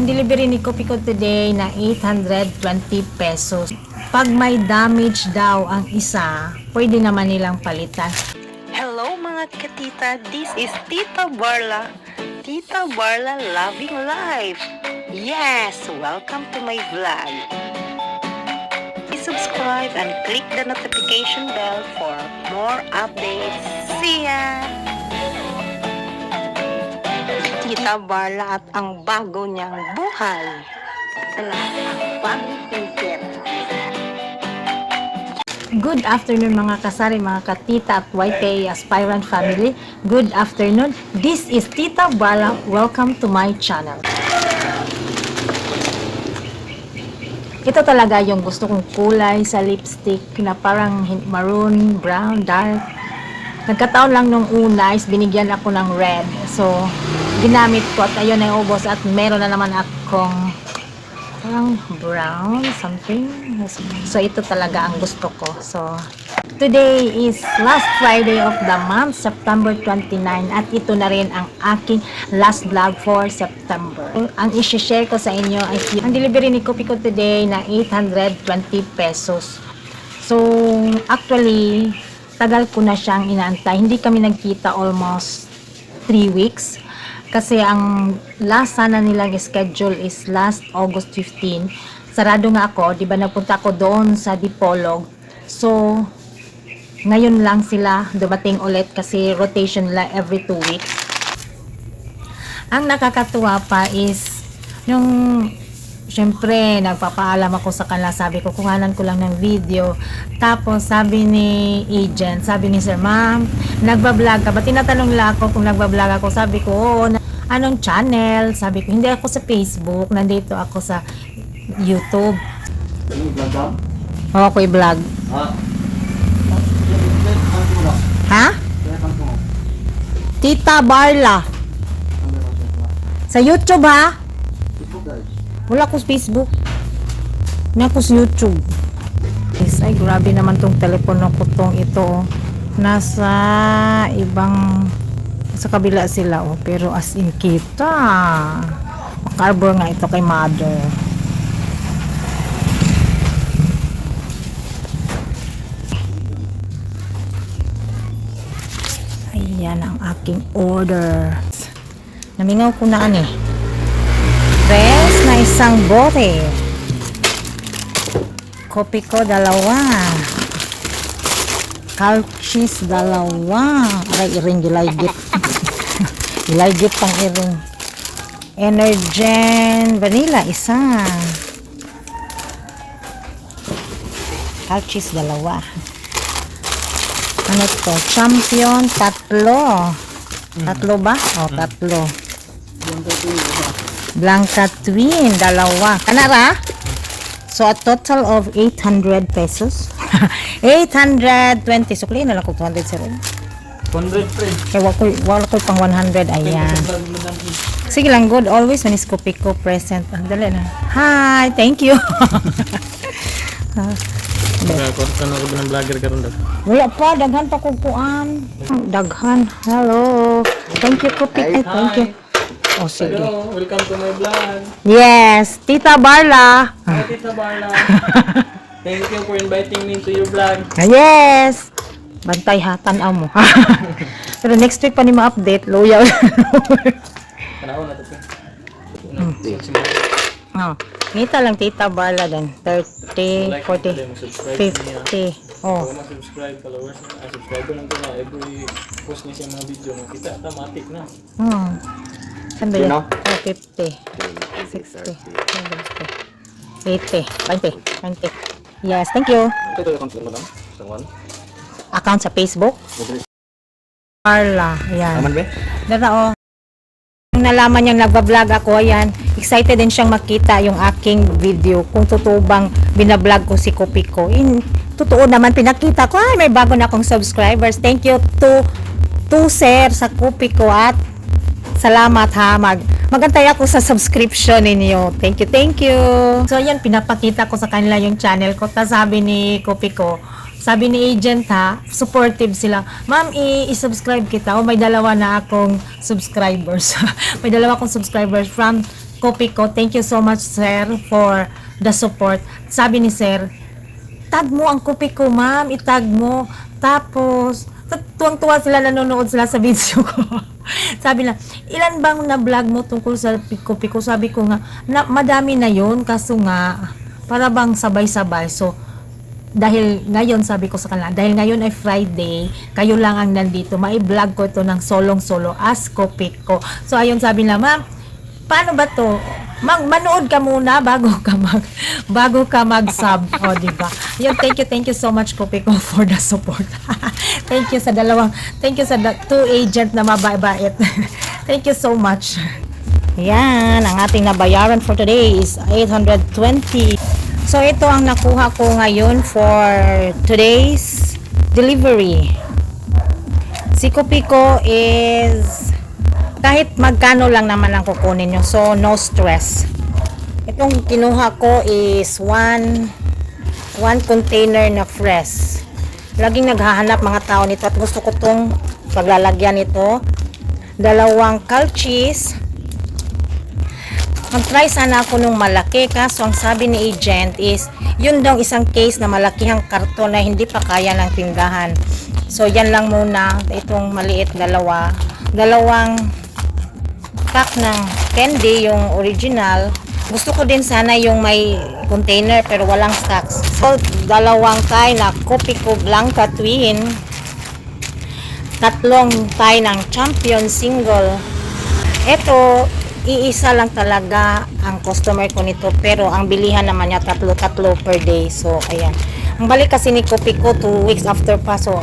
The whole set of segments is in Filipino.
Ang delivery ni Kopi ko today na 820 pesos. Pag may damage daw ang isa, pwede naman nilang palitan. Hello mga katita, this is Tita Barla. Tita Barla Loving Life. Yes, welcome to my vlog. Please subscribe and click the notification bell for more updates. See ya! Tita Barla at ang bago niyang buhay. Good afternoon mga kasari, mga katita at YK aspirant family. Good afternoon. This is Tita Bala. Welcome to my channel. Ito talaga yung gusto kong kulay sa lipstick na parang maroon, brown, dark. Nagkataon lang nung una is binigyan ako ng red. So, ginamit ko at ayun ay ubos at meron na naman akong parang brown something. So ito talaga ang gusto ko. So today is last Friday of the month September 29 at ito na rin ang aking last vlog for September. Ang isi-share ko sa inyo ay ang delivery ni Kopi ko today na 820 pesos. So actually tagal ko na siyang inaantay hindi kami nagkita almost 3 weeks kasi ang last sana nilang schedule is last August 15. Sarado nga ako, 'di ba nagpunta ako doon sa Dipolog. So ngayon lang sila dumating ulit kasi rotation nila every two weeks. Ang nakakatuwa pa is yung syempre nagpapaalam ako sa kanila. Sabi ko kuhanan ko lang ng video. Tapos sabi ni agent sabi ni sir ma'am nagbablog ka ba? Tinatanong nila ako kung nagbablog ako. Sabi ko oo anong channel? Sabi ko hindi ako sa Facebook nandito ako sa YouTube. Ano oo ako'y vlog. Ha? Ha? Tita Barla. Sa YouTube ha? Wala ko Facebook. Wala ko YouTube. Yes, ay grabe naman tong telepono ko tong ito. oh. Nasa ibang sa kabila sila oh, pero as in kita. Makarbor nga ito kay mother. Ayan ang aking order. Namingaw ko na. Press na isang bote. Kopi ko dalawa. Cheese dalawa. Aray, iring gilaygit. gilaygit pang iring. Energen vanilla isa. Cheese dalawa. Ano to? Champion tatlo. Tatlo ba? O, tatlo. Blanca Twin, dalawa. Kanara? So, a total of 800 pesos. 820. Sukli na lang ko 200 sir. 100 friend. Kaya wala ko, wala ko pang 100. Ayan. Sige lang, good. Always when is kopi ko present. Ah, dali na. Hi, thank you. Kaya na ako ng vlogger ka rin daw. Wala pa, daghan pa kong kuan. Daghan. Hello. Thank you, kopi. Ay, thank you. Oh, sige. Hello, welcome to my vlog. Yes, Tita Barla. Hi Tita Barla. Thank you for inviting me to your vlog. Ah, Yes! Bantay ha, tanaw mo. Pero next week pa ni ma-update, loyal. Panahon na to. Oh, ngita lang tita Barla dan 30, 40, subscribe niya. 50. Oh, Kung mag-subscribe followers ah, subscriber lang ko na every post niya sa mga video mo. Kita automatic na. hmm. Saan ba yan? Sino? Oh, 50, 60, 70, 80, 20, 20. Yes, thank you. Ito yung account mo lang? Sa one? Account sa Facebook? Barla, ayan. Aman ba? Dara oh. Nung nalaman niyang nagbablog ako, ayan, excited din siyang makita yung aking video. Kung totoo bang binablog ko si Kopi ko. In, totoo naman, pinakita ko, ay, may bago na akong subscribers. Thank you to, to sir sa Kopi ko at salamat ha. Mag, magantay ako sa subscription ninyo. Thank you, thank you. So, ayan, pinapakita ko sa kanila yung channel ko. Tapos sabi ni Kopi ko, sabi ni agent ha, supportive sila. Ma'am, i-subscribe kita. O may dalawa na akong subscribers. may dalawa akong subscribers from Kopi ko, thank you so much, sir, for the support. Sabi ni sir, tag mo ang kopi ko, ma'am. Itag mo. Tapos, tu- tuwang-tuwa sila nanonood sila sa video ko. sabi na, ilan bang na-vlog mo tungkol sa kopi ko? Sabi ko nga, na, madami na yon kaso nga, para bang sabay-sabay. So, dahil ngayon sabi ko sa kanila, dahil ngayon ay Friday, kayo lang ang nandito, mai-vlog ko ito ng solong-solo as kopi ko. So, ayun sabi na, ma'am, paano ba to? Mag manood ka muna bago ka mag bago ka mag-sub, o di ba? Yun, thank you, thank you so much Kopi ko for the support. thank you sa dalawang, thank you sa da- two agent na mabait. thank you so much. Yan, ang ating nabayaran for today is 820. So ito ang nakuha ko ngayon for today's delivery. Si Kopiko is kahit magkano lang naman ang kukunin nyo. So, no stress. Itong kinuha ko is one one container na fresh. Laging naghahanap mga tao nito at gusto ko tong paglalagyan nito. Dalawang calchis. Mag-try sana ako nung malaki kaso ang sabi ni agent is yun daw isang case na malakihang karton na hindi pa kaya ng tindahan. So yan lang muna itong maliit dalawa. Dalawang pack ng candy yung original. Gusto ko din sana yung may container pero walang stocks. So dalawang tie na Kopi ko Blanca Twin. Tatlong tie ng Champion Single. Ito, iisa lang talaga ang customer ko nito pero ang bilihan naman niya tatlo-tatlo per day so ayan ang balik kasi ni Kopi ko 2 weeks after pa so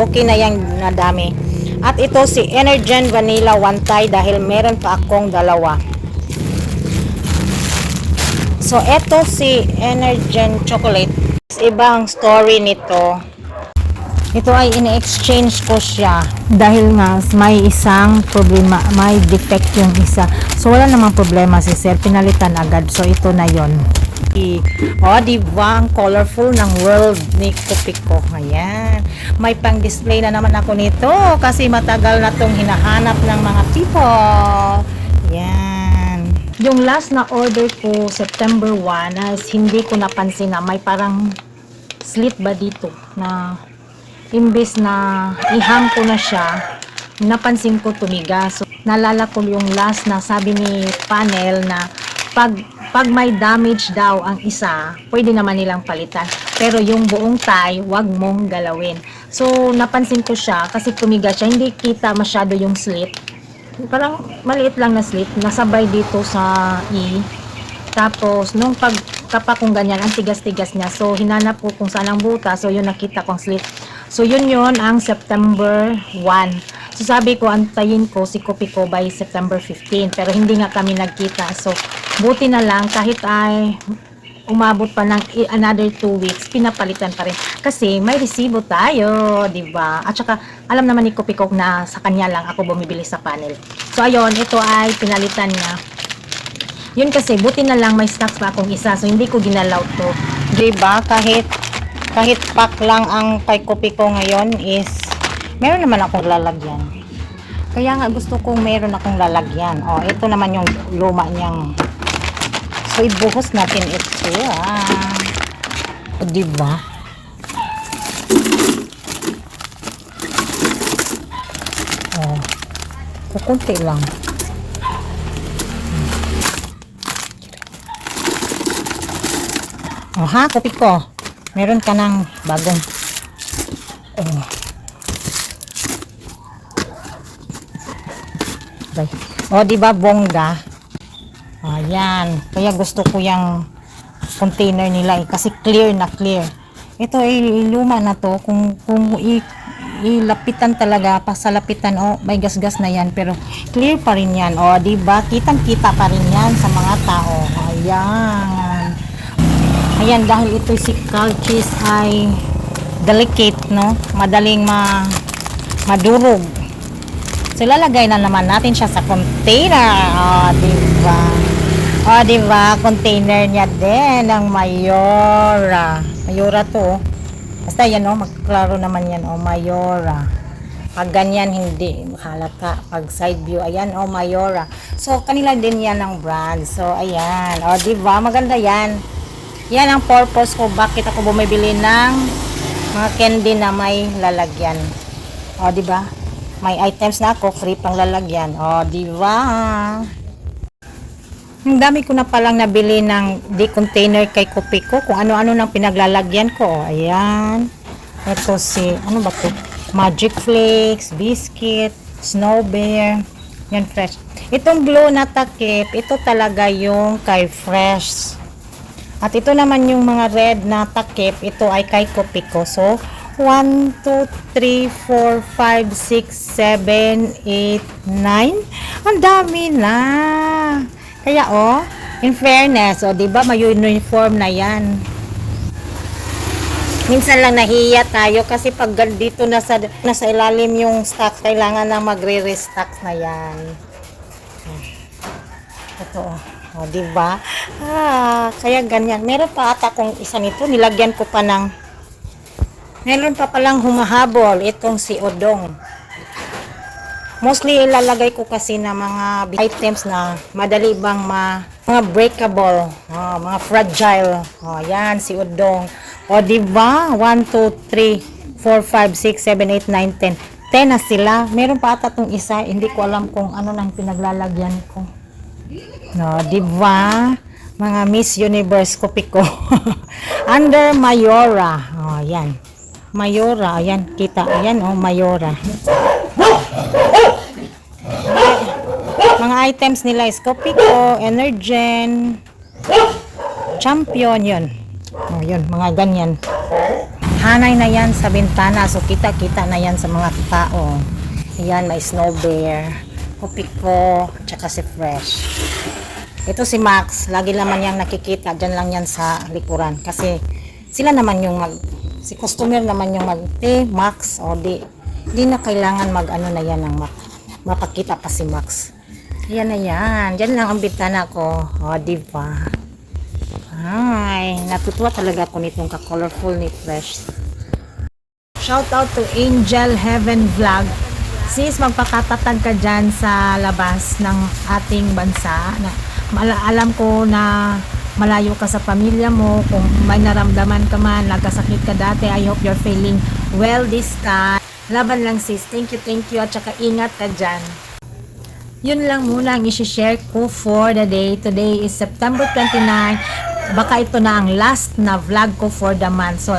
okay na yan na dami at ito si Energen Vanilla one tie dahil meron pa akong dalawa so ito si Energen Chocolate ibang story nito ito ay in-exchange ko siya dahil nga may isang problema, may defect yung isa. So wala namang problema si sir, pinalitan agad. So ito na yon. O, oh, di ba? Ang colorful ng world ni Kopiko. Ayan. May pang-display na naman ako nito kasi matagal na tong hinahanap ng mga people. Ayan. Yung last na order ko, September 1, is hindi ko napansin na may parang slit ba dito na imbes na ihang ko na siya, napansin ko tumiga. So, nalala ko yung last na sabi ni panel na pag, pag may damage daw ang isa, pwede naman nilang palitan. Pero yung buong tie, wag mong galawin. So, napansin ko siya kasi tumiga siya. Hindi kita masyado yung slit. Parang maliit lang na slit. Nasabay dito sa E. Tapos, nung pagkapa kong ganyan, ang tigas-tigas niya. So, hinanap ko kung saan ang buta. So, yun nakita kong slit. So, yun yun ang September 1. So, sabi ko, antayin ko si Kopi ko by September 15. Pero hindi nga kami nagkita. So, buti na lang kahit ay umabot pa ng another 2 weeks, pinapalitan pa rin. Kasi may resibo tayo, di ba? At saka, alam naman ni Kopi ko na sa kanya lang ako bumibili sa panel. So, ayun, ito ay pinalitan niya. Yun kasi, buti na lang may stocks pa akong isa. So, hindi ko ginalaw to. Diba? Kahit, kahit pack lang ang kay kopi ko ngayon is, meron naman akong lalagyan. Kaya nga gusto kong meron akong lalagyan. Oh, ito naman yung luma niyang. So, ibuhos natin ito. Ah. O, diba? Oh. Kukunti lang. Oh ha, kopi ko. Meron ka ng bagong. Oh. Okay. Oh, di ba bongga? Ayan. Kaya gusto ko yung container nila eh, kasi clear na clear. Ito ay luma na to kung kung ilapitan talaga pasalapitan oh may gasgas na yan pero clear pa rin yan oh di ba kitang kita pa rin yan sa mga tao ayan Ayan, dahil ito si calchis ay delicate, no? Madaling ma madurog. So, lalagay na naman natin siya sa container. O, diba? O, diba? Container niya din ng Mayora. Mayora to, oh. Basta yan, oh. Magklaro naman yan, oh. Mayora. Pag ganyan, hindi halata. Pag side view, ayan, oh, Mayora. So, kanila din yan ang brand. So, ayan. O, di ba? Maganda yan. Yan ang purpose ko. Bakit ako bumibili ng mga candy na may lalagyan. O, di ba? May items na ako, free pang lalagyan. O, di ba? Ang dami ko na palang nabili ng di container kay Kopiko kung ano-ano nang pinaglalagyan ko. Ayan. Ito si, ano ba to? Magic Flakes, Biscuit, Snow Bear. Yan, fresh. Itong blue na takip, ito talaga yung kay Fresh. At ito naman yung mga red na takip, ito ay kay Kopiko. So, 1, 2, 3, 4, 5, 6, 7, 8, 9. Ang dami na. Kaya oh, in fairness, oh, 'di ba may uniform na 'yan. Minsan lang nahiya tayo kasi pag dito nasa nasa ilalim yung stock, kailangan na magre-restock na 'yan. Ito, oh. oh, 'di ba? Ah, kaya ganyan. Meron pa ata kung isa nito, nilagyan ko pa ng Meron pa palang humahabol itong si Odong. Mostly ilalagay ko kasi na mga items na madali bang ma, mga breakable, ah, mga fragile. Oh, yan si Udong. O di ba? 1 2 3 4 5 6 7 8 9 10. 10 na sila. Meron pa ata tong isa, hindi ko alam kung ano nang pinaglalagyan ko. No, di ba? Mga Miss Universe kopi ko. Under Mayora. Oh, yan. Mayora, ayan, kita, ayan, oh, Mayora. Items nila is Copico, Energen, Champion, yun. Oh, yun, mga ganyan. Hanay na yan sa bintana, so kita-kita na yan sa mga tao. Ayan, may Snow Bear, Copico, tsaka si Fresh. Ito si Max, lagi naman yang nakikita, dyan lang yan sa likuran. Kasi sila naman yung mag, si customer naman yung mag, eh, Max, o di, di na kailangan mag, ano na yan ng. Mapakita pa si Max. Yan na yan. Diyan lang ang bintana ko. O, di ba? Ay, natutuwa talaga ako nitong ka-colorful ni Fresh. Shout out to Angel Heaven Vlog. Sis, magpakatatag ka dyan sa labas ng ating bansa. Na, alam ko na malayo ka sa pamilya mo. Kung may naramdaman ka man, nagkasakit ka dati, I hope you're feeling well this time. Laban lang sis. Thank you, thank you. At saka ingat ka dyan. Yun lang muna ang isi-share ko for the day. Today is September 29. Baka ito na ang last na vlog ko for the month. So,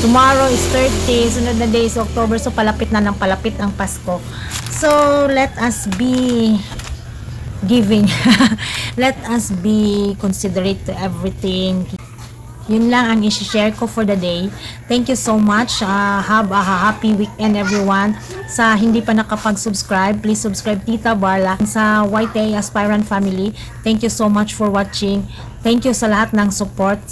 tomorrow is 30. Sunod na day is October. So, palapit na ng palapit ang Pasko. So, let us be giving. let us be considerate to everything. Yun lang ang isi-share ko for the day. Thank you so much. Uh, have a happy weekend everyone. Sa hindi pa nakapag-subscribe, please subscribe Tita Barla. Sa YTA Aspirant Family, thank you so much for watching. Thank you sa lahat ng support.